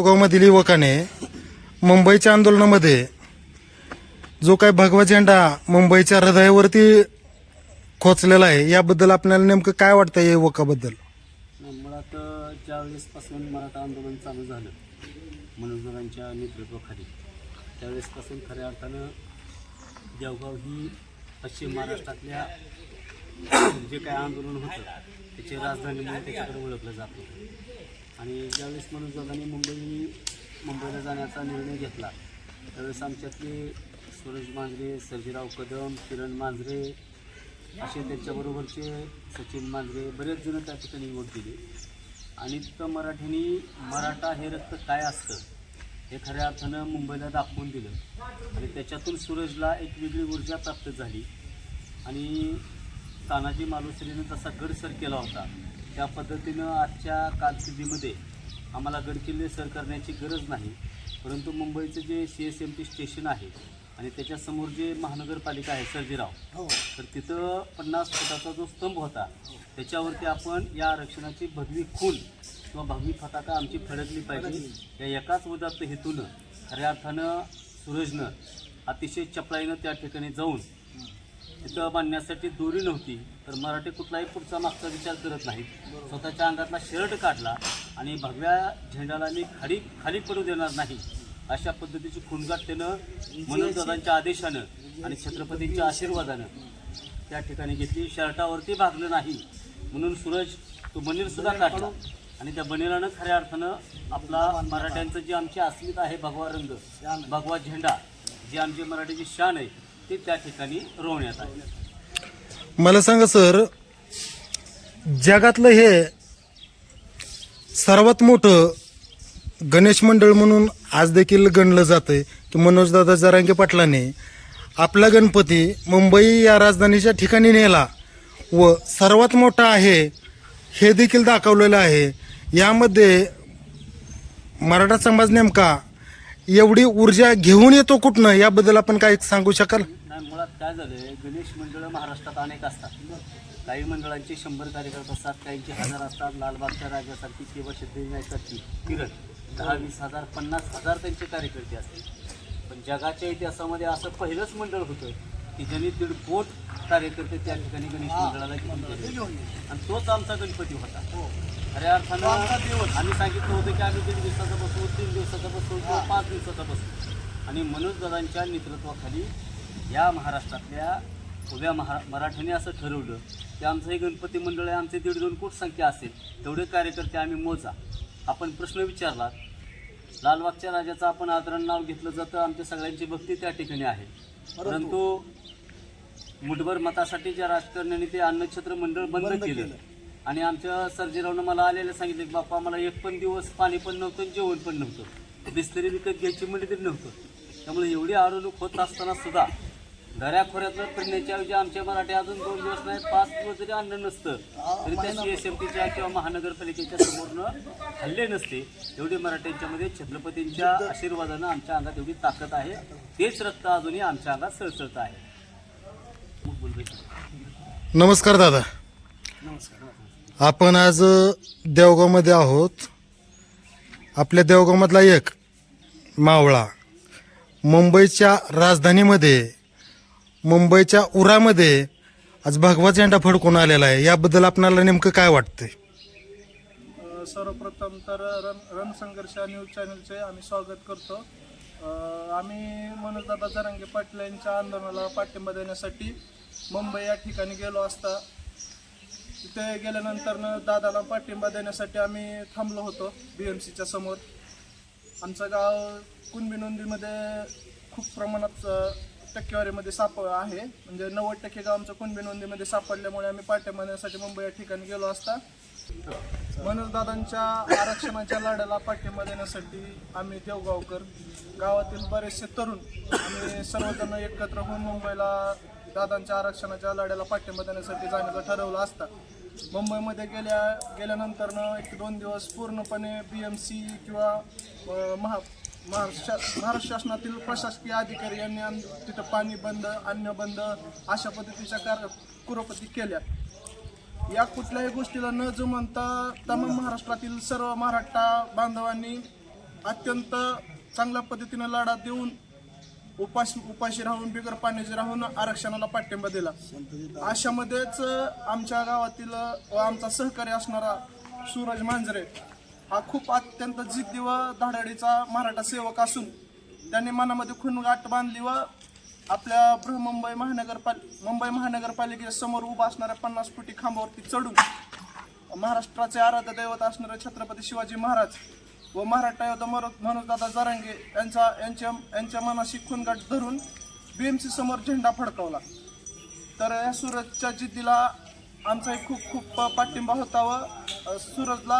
गावामधील युवकाने मुंबईच्या आंदोलनामध्ये जो काय भगवा झेंडा मुंबईच्या हृदयावरती खोचलेला आहे याबद्दल आपल्याला नेमकं काय वाटतं या युवकाबद्दल? मुळात ज्यावेळेसपासून मराठा आंदोलन चालू झालं मनोजदारांच्या नेतृत्वाखाली त्यावेळेसपासून खऱ्या अर्थानं देवगाव ही पश्चिम महाराष्ट्रातल्या जे काय आंदोलन होतं त्याची राजधानी म्हणून त्याच्याकडे ओळखलं जात होतं. आणि ज्यावेळेस मनोजदारांनी मुंबई मुंबईला जाण्याचा निर्णय घेतला त्यावेळेस आमच्यातले सूरज मांजरे सर्जीराव कदम किरण मांजरे असे त्यांच्याबरोबरचे सचिन मांजरे बरेच जण त्या ठिकाणी निवड दिली. आणि तिथं मराठीने मराठा हे रक्त काय असतं हे खऱ्या अर्थानं मुंबईला दाखवून दिलं. आणि त्याच्यातून सूरजला एक वेगळी ऊर्जा प्राप्त झाली. आणि तानाजी मालुसरीनं तसा गड सर केला होता. त्या पद्धतीनं आजच्या कालस्थितीमध्ये आम्हाला गडकिल्ले सर करण्याची गरज नाही परंतु मुंबईचं जे C S M T station आहे आणि त्याच्यासमोर जे महानगरपालिका आहे सर्जेराव तर तिथं पन्नास फुटाचा जो स्तंभ होता त्याच्यावरती आपण या आरक्षणाची भगवी खून किंवा भगवी फटाका आमची फडकली पाहिजे. या एकाच उदात्त हेतूनं खऱ्या अर्थानं सूरजनं अतिशय चपळाईनं त्या ठिकाणी जाऊन तिथं बांधण्यासाठी दोरी नव्हती तर मराठी कुठलाही पुढचा मागचा विचार करत नाहीत. स्वतःच्या अंगातला शर्ट काढला आणि भगव्या झेंडाला मी खाली खाली पडू देणार नाही अशा पद्धतीची खुणगाट त्यानं मनोजदादांच्या आदेशानं आणि छत्रपतींच्या आशीर्वादानं त्या ठिकाणी घेतली. शर्टावरती भागलं नाही. म्हणून सूरज तो बनीर सुद्धा काढला. आणि त्या बनीरानं खऱ्या अर्थानं आपला मराठ्यांचं जे आमची अस्मिता आहे भगवा रंग भगवा झेंडा जी आमची मराठीची शान आहे ते त्या ठिकाणी रोवण्यात आले. मला सांगा सर जगातलं हे सर्वात मोठं गणेश मंडळ म्हणून आज देखील गणलं जातंय की मनोजदादा जरांगे पाटलाने आपला गणपती मुंबई या राजधानीच्या ठिकाणी नेला व सर्वात मोठा आहे हे देखील दाखवलेलं आहे. यामध्ये मराठा समाज नेमका एवढी ऊर्जा घेऊन येतो कुठनं? याबद्दल आपण काय सांगू शकाल? नाही मुळात काय झालंय गणेश मंडळं महाराष्ट्रात अनेक असतात. काही मंडळांचे शंभर कार्यकर्ते असतात काहींचे हजार असतात लालबागच्या राजासारखी किंवा सिद्धिविनायकाची किरण. दहा वीस हजार पन्नास हजार त्यांचे कार्यकर्ते असतील पण जगाच्या इतिहासामध्ये असं पहिलंच मंडळ होतं की ज्यांनी दीड कोट कार्यकर्ते त्या ठिकाणी गणेश मंडळाला घेऊन गेले. आणि तोच आमचा गणपती होता. खऱ्या अर्थानं आम्ही सांगितलं होतं की आम्ही दीड दिवसाचा बसवू तीन दिवसाचा बसवू किंवा पाच दिवसाचा बसवू आणि मनोज दादांच्या नेतृत्वाखाली या महाराष्ट्रातल्या उभ्या महा मराठ्याने असं ठरवलं की आमचं हे गणपती मंडळ आहे आमचे दीड दोन कोट संख्या असेल तेवढे कार्यकर्ते आम्ही मोजा. आपण प्रश्न विचारला लालबागच्या राजाचं आपण आदरण नाव घेतलं जातं. आमच्या सगळ्यांची भक्ती त्या ठिकाणी आहे. परंतु मुठभर मतासाठी ज्या राजकारण्यांनी ते अन्नछत्र मंडळ बंद केलं. आणि आमच्या सर्जेरावनं मला आलेलं सांगितलं की बाप्पा मला एक पण दिवस पाणी पण नव्हतं जेवण पण नव्हतं. बिस्तरी विकत घ्यायची म्हणजे तरी नव्हतं. त्यामुळे एवढी आडवणूक होत असताना सुद्धा दऱ्याखोऱ्यातलं फिरण्याच्या ऐवजी आमच्या मराठी अजून दोन दिवस नाही पाच दिवस जरी अन्न नसतं तरी त्या सी एस एम टीच्या किंवा महानगरपालिकेच्या समोरनं हल्ले नसते. एवढी मराठ्यांच्यामध्ये छत्रपतींच्या आशीर्वादानं आमच्या अंगात एवढी ताकद आहे. तेच रक्त अजूनही आमच्या अंगात सळसळत आहे. नमस्कार दादा. नमस्कार आपण आज देवगावमध्ये आहोत. आपल्या देवगावमधला एक मावळा मुंबईच्या राजधानीमध्ये मुंबईच्या उरामध्ये आज भगवा झेंडा फडकून आलेला आहे. याबद्दल आपणाला नेमकं काय वाटतंय? अ, सर्वप्रथम तर रण रणसंघर्ष न्यूज चॅनलचे आम्ही स्वागत करतो. अ, आम्ही मनोजदादा जरांगे पाटील यांच्या आंदोलनाला पाठिंबा देण्यासाठी मुंबई या ठिकाणी गेलो असता. तिथे गेल्यानंतर दादाला पाठिंबा देण्यासाठी आम्ही थांबलो होतो बी एम सीच्या समोर. आमचं गाव कुणबी नोंदीमध्ये खूप प्रमाणात अ, टक्केवारीमध्ये साप आहे. म्हणजे नव्वद टक्के गाव आमचं कुणबी नोंदीमध्ये सापडल्यामुळे आम्ही पाठिंबा देण्यासाठी मुंबई या ठिकाणी गेलो असता. मनोजदादांच्या आरक्षणाच्या लढ्याला पाठिंबा देण्यासाठी आम्ही देवगावकर गावातील बरेचसे तरुण आम्ही सर्वजण एकत्र होऊन मुंबईला दादांच्या आरक्षणाच्या लढ्याला पाठिंबा देण्यासाठी जाण्याचं ठरवलं असता. मुंबईमध्ये गेल्या गेल्यानंतरनं एक दोन दिवस पूर्णपणे बी एम सी किंवा महा महाराष्ट्र महाराष्ट्र शासनातील प्रशासकीय अधिकारी यांनी तिथं पाणी बंद अन्न बंद अशा पद्धतीच्या कार्य कुरपती केल्या या कुठल्याही गोष्टीला न जुमानता तमाम महाराष्ट्रातील सर्व मराठा बांधवांनी अत्यंत चांगल्या पद्धतीनं लढा देऊन उपास उपाशी राहून बिगर पाण्याचे राहून आरक्षणाला पाठिंबा दिला. अशामध्येच आमच्या गावातील व आमचा सहकारी असणारा सूरज मांजरे हा खूप अत्यंत जिद्दी व धाडाडीचा मराठा सेवक असून त्यांनी मनामध्ये खुणगाठ बांधली व आपल्या बृहमुंबई महानगरपाल मुंबई महानगरपालिकेच्या समोर उभा असणाऱ्या पन्नास फुटी खांबावरती चढून महाराष्ट्राचे आराध्य दैवत असणारे छत्रपती शिवाजी महाराज व मराठा योद्धा मरो- मनोजदादा जरांगे यांचा यांच्या यांच्या मनाशी खुणगाठ धरून बीएमसी समोर झेंडा फडकावला. तर या सूरजच्या जिद्दीला आमचाही खूप खूप पाठिंबा होता व सूरजला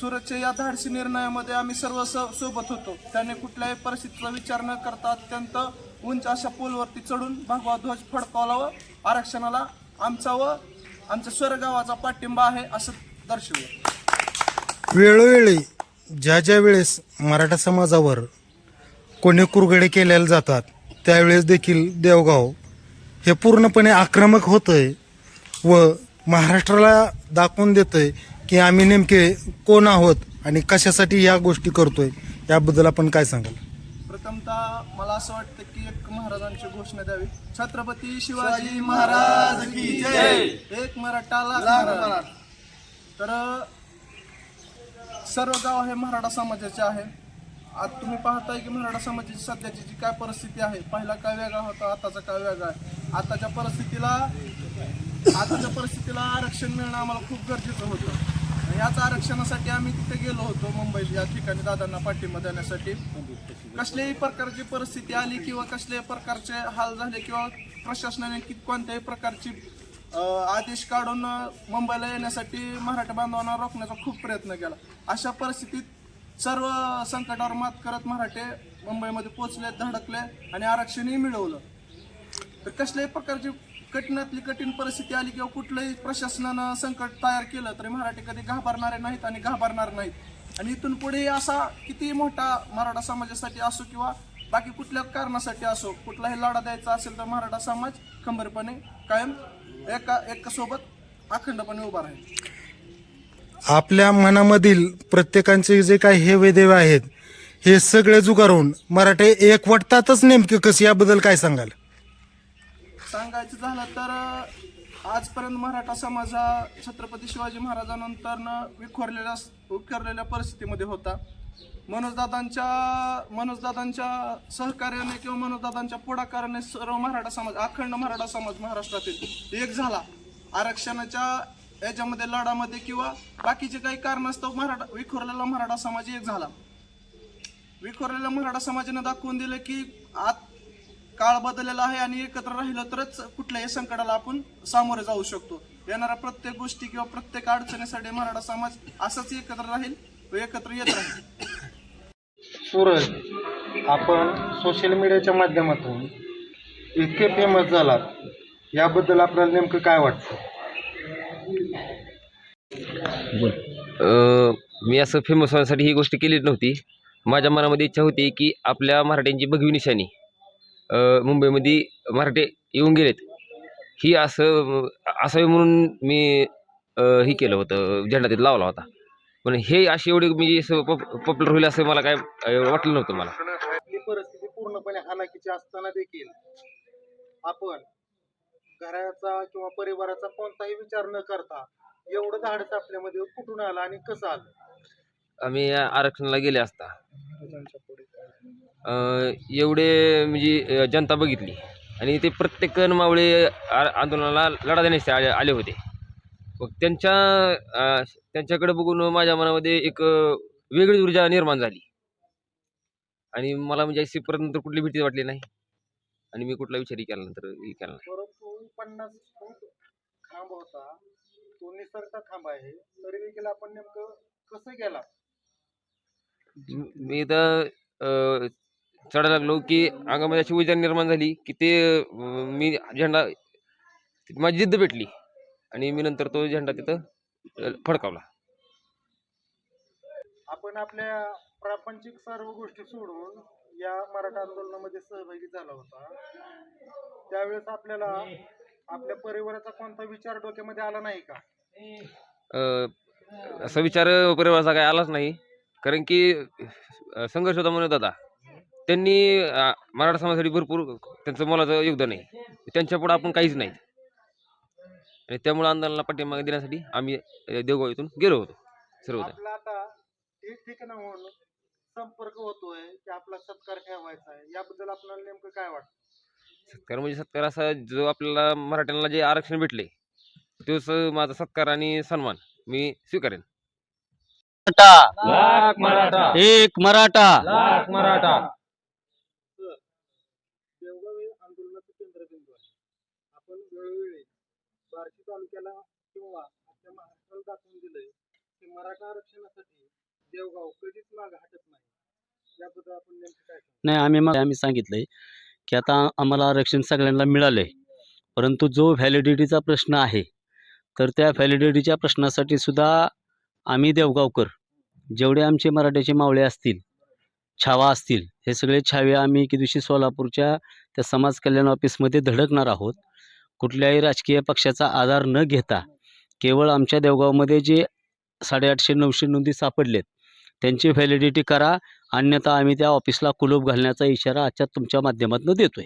सूरजच्या या धाडसी निर्णयामध्ये आम्ही सर्व सोबत होतो. त्याने कुठल्याही परिस्थितीचा विचार न करता अत्यंत उंच अशा पोलवरती चढून भगवा ध्वज फडकावला व आरक्षणाला आमचा व आमच्या स्वरगावाचा पाठिंबा आहे असं दर्शवलं. वेळोवेळी ज्या ज्या वेळेस मराठा समाजावर कोणी कुरगडे केलेले जातात त्यावेळेस देखील देवगाव हे पूर्णपणे आक्रमक होतंय व महाराष्ट्राला दाखवून देतंय की आम्ही नेमके कोण आहोत आणि कशासाठी या गोष्टी करतोय याबद्दल आपण काय सांगाल? प्रथमतः मला असं वाटतं की एक महाराजांची घोषणा द्यावी. छत्रपती शिवाजी महाराज की जय. एक मराठा. तर सर्व गाव हे मराठा समाजाचे आहे. आज तुम्ही पाहताय की मराठा समाजाची सध्याची जी काय परिस्थिती आहे पहिला काय वेगळा होता आताचा काय वेगळा आहे? आताच्या परिस्थितीला आताच्या परिस्थितीला आरक्षण मिळणं आम्हाला खूप गरजेचं होतं. याच आरक्षणासाठी आम्ही तिथे गेलो होतो मुंबईत या ठिकाणी दादांना पाठिंबा देण्यासाठी. कसल्याही प्रकारची परिस्थिती आली किंवा कसल्याही प्रकारचे हाल झाले किंवा प्रशासनाने कि कोणत्याही प्रकारची आदेश काढून मुंबईला येण्यासाठी मराठा बांधवांना रोखण्याचा खूप प्रयत्न केला. अशा परिस्थितीत सर्व संकटावर मात करत मराठे मुंबईमध्ये पोचले धडकले आणि आरक्षणही मिळवलं. तर कसल्याही प्रकारची कठीणातली कठीण परिस्थिती आली किंवा कुठलंही प्रशासनानं संकट तयार केलं तरी मराठी कधी घाबरणारे नाहीत आणि घाबरणार नाहीत. आणि इथून पुढे असा किती मोठा मराठा समाजासाठी असो किंवा बाकी कुठल्या कारणासाठी असो कुठलाही लढा द्यायचा असेल तर मराठा समाज खंबीरपणे कायम एका एका सोबत अखंडपणे उभा राहील. आपल्या मनामधील प्रत्येकांचे जे काही हे वेदेवे आहेत हे सगळे जुगारून मराठे एकवटतातच नेमके कसे याबद्दल काय सांगाल? सांगायचं झालं तर आजपर्यंत मराठा समाज हा छत्रपती शिवाजी महाराजांनंतर विखोरलेल्या विखरलेल्या परिस्थितीमध्ये होता. मनोजदादांच्या मनोजदादांच्या सहकार्याने किंवा मनोजदादांच्या पुढाकाराने सर्व मराठा समाज अखंड मराठा समाज महाराष्ट्रातील एक झाला. आरक्षणाच्या याच्यामध्ये लढामध्ये किंवा बाकीचे काही कारणास्तव मराठा विखोरलेला मराठा समाज एक झाला. विखुरलेल्या मराठा समाजाने दाखवून दिलं की आत काळ बदललेला आहे आणि एकत्र राहिलं तरच कुठल्याही संकटाला आपण सामोरे जाऊ शकतो. येणाऱ्या प्रत्येक गोष्टी किंवा प्रत्येक अडचणीसाठी मराठा समाज असाच एकत्र राहील व एकत्र येत राहील. सूरज आपण सोशल मीडियाच्या माध्यमातून इतके फेमस झालात. याबद्दल आपल्याला नेमकं काय वाटतं? मी असं फेमस होण्यासाठी ही गोष्ट केलीच नव्हती. माझ्या मनामध्ये इच्छा होती की आपल्या मराठ्यांची भगवी निशाणी. मुंबईमध्ये मराठे येऊन गेलेत. ही असं असावे म्हणून मी हे केलं होतं झेंडा तिथं लावला होता. पण हे अशी एवढी मी पॉप पॉप्युलर होईल असं मला काय वाटलं नव्हतं मला. परिस्थिती पूर्णपणे हालाकीची असताना देखील आपण घराचा किंवा परिवाराचा कोणताही विचार न करता एवढं धाडस आपल्यामध्ये कुठून आलं आणि कसं आलं? आम्ही आरक्षणाला गेले असता. एवढे म्हणजे जनता बघितली. आणि ते प्रत्येक मावळे आ- आंदोलनाला लढा देण्याचे आले आले होते. मग त्यांच्या त्यांच्याकडे बघून माझ्या मनामध्ये एक अ, वेगळीच ऊर्जा निर्माण झाली. आणि मला म्हणजे अशी परत नंतर कुठली भीती वाटली नाही. आणि मी कुठला विचारही केला नंतर हे केला नाही. मी- तर चढायला लागलो की अंगामध्ये अशी ऊर्जा निर्माण झाली की ते अ, मी झेंडा माझी जिद्द भेटली आणि मी नंतर तो झेंडा तिथं अ, फडकावला. आपण आपल्या प्रापंचिक सर्व गोष्टी सोडून या मराठा आंदोलनामध्ये सहभागी झाला होता. त्यावेळेस आपल्याला आपल्या परिवाराचा कोणता विचार डोक्यामध्ये आला नाही का? अ, असा विचार परिवाराचा काय आलाच नाही. कारण की अ, संघर्ष होता म्हणत दादा. त्यांनी अ, मराठा समाजासाठी भरपूर त्यांचं मोलाचं योगदान आहे. त्यांच्यापुढं आपण काहीच नाही आणि त्यामुळे आंदोलनाला पाठिंबा देण्यासाठी आम्ही अ, देवगाव इथून गेलो होतो. सर्वजण. आपला आता ठिकठिकाणाहून संपर्क होतोय की आपला सत्कार ठेवायचा आहे. याबद्दल आपल्याला नेमकं काय वाटतं? सत्कार म्हणजे सत्कार असा जो आपल्याला मराठ्यांना जे आरक्षण भेटले तोच माझा सत्कार आणि सन्मान. मी स्वीकारेन. मराठा. एक मराठा. मराठा देवगाव हे आंदोलनाचं केंद्रबिंदू आहे आपण वेळोवेळी बार्शी तालुक्याला किंवा आपल्या महाराष्ट्राला दाखवून दिलंय की मराठा आरक्षणासाठी देवगाव कधीच माग हटत नाही. याबद्दल आपण नेमकं काय सांगू? नाही आम्ही मग आम्ही सांगितलंय की आता आम्हाला आरक्षण सगळ्यांना मिळालंय. परंतु जो व्हॅलिडिटीचा प्रश्न आहे तर त्या व्हॅलिडिटीच्या प्रश्नासाठी सुद्धा आम्ही देवगावकर जेवढे आमचे मराठ्याचे मावळे असतील छावा असतील हे सगळे छावे आम्ही एके दिवशी सोलापूरच्या त्या समाज कल्याण ऑफिसमध्ये धडकणार आहोत. कुठल्याही राजकीय पक्षाचा आधार न घेता केवळ आमच्या देवगावमध्ये जे साडेआठशे नऊशे नोंदी सापडलेत त्यांची व्हॅलिडिटी करा. अन्यथा आम्ही त्या ऑफिसला कुलूप घालण्याचा इशारा आजच्या तुमच्या माध्यमातून देतोय.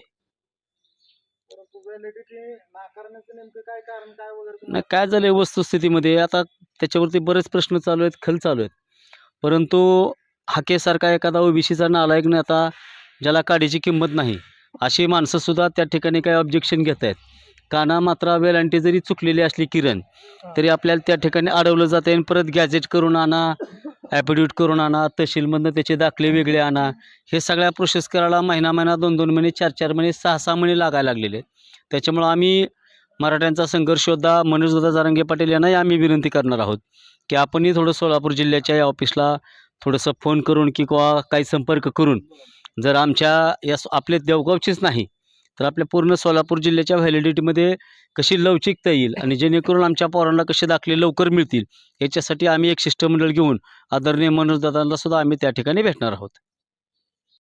नाही काय झालं वस्तुस्थितीमध्ये? आता त्याच्यावरती बरेच प्रश्न चालू आहेत खल चालू आहेत. परंतु हाकेसारखा एखादा ओबीसीचा नालायक नेता ज्याला काडीची किंमत नाही अशी माणसंसुद्धा त्या ठिकाणी काही ऑब्जेक्शन घेत आहेत काना मात्रा वेलांटी जरी चुकलेली असली किरण तरी आपल्याला त्या ठिकाणी अडवलं जातं. आणि परत गॅजेट करून आणा ॲफिडेविट करून आणा तहसीलमधनं त्याचे दाखले वेगळे आणा. हे सगळ्या प्रोसेस करायला महिना महिना दोन दोन महिने चार चार महिने सहा सहा महिने लागायला लागलेले त्याच्यामुळं आम्ही मराठ्यांचा संघर्ष योद्धा मनोजदादा जारंगे पाटील यांनाही आम्ही विनंती करणार आहोत की आपणही थोडं सोलापूर जिल्ह्याच्या या ऑफिसला थोडंसं फोन करून की किंवा काही संपर्क करून जर आमच्या या स- आपल्या देवगावचीच नाही तर आपल्या पूर्ण सोलापूर जिल्ह्याच्या व्हॅलिडिटीमध्ये कशी लवचिकता येईल आणि जेणेकरून आमच्या पोरांना कसे दाखले लवकर मिळतील याच्यासाठी आम्ही एक शिष्टमंडळ घेऊन आदरणीय मनोजदादांना सुद्धा आम्ही त्या ठिकाणी भेटणार आहोत.